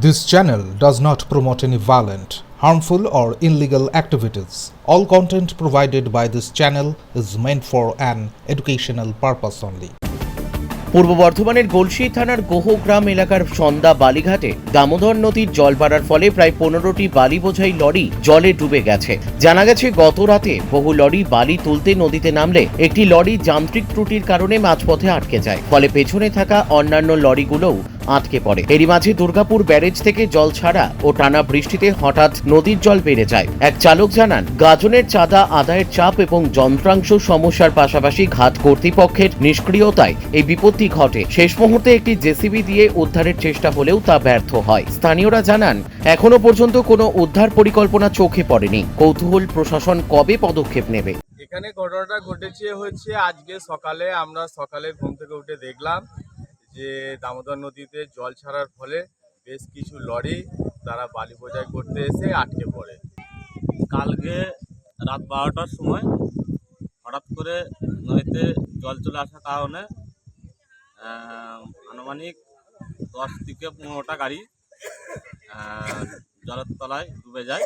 This channel does not promote any violent, harmful, or illegal activities. All content provided by this channel is meant for an educational purpose only. পূর্ব বর্ধমানের গলসি থানার গোহগ্রাম এলাকার সন্ধ্যা বালিঘাটে দামোদর নদীর জল বাড়ার ফলে প্রায় পনেরোটি বালি বোঝাই লরি জলে ডুবে গেছে জানা গেছে গত রাতে বহু লরি বালি তুলতে নদীতে নামলে একটি লরি যান্ত্রিক ত্রুটির কারণে মাঝপথে আটকে যায় ফলে পেছনে থাকা অন্যান্য লরিগুলোও আটকে পড়ে। এরই মাঝে দুর্গাপুর ব্যারেজ থেকে জল ছাড়া ও টানা বৃষ্টিতে হঠাৎ নদীর জল বেড়ে যায়। এক চালক জানান, গাজনের চাঁদা আদায়ের চাপ এবং যন্ত্রাংশ সমস্যার পাশাপাশি ঘাট কর্তৃপক্ষের নিষ্ক্রিয়তায় এই বিপত্তি ঘটে। শেষ মুহূর্তে একটি জেসিবি দিয়ে উদ্ধারের চেষ্টা হলেও তা ব্যর্থ হয়। স্থানীয়রা জানান, এখনও পর্যন্ত কোনো উদ্ধার পরিকল্পনা চোখে পড়েনি। কৌতূহল প্রশাসন কবে পদক্ষেপ নেবে? এখানে ঘটনাটা ঘটেছে হচ্ছে আজকে সকালে। আমরা সকালে ঘুম থেকে উঠে দেখলাম যে দামোদর নদীতে জল ছাড়ার ফলে বেশ কিছু লরি তারা বালি বোঝাই করতে এসে আটকে পড়ে। কালকে রাত বারোটার সময় হঠাৎ করে নদীতে জল চলে আসার কারণে আনুমানিক দশ থেকে পনেরোটা গাড়ি জলের তলায় ডুবে যায়।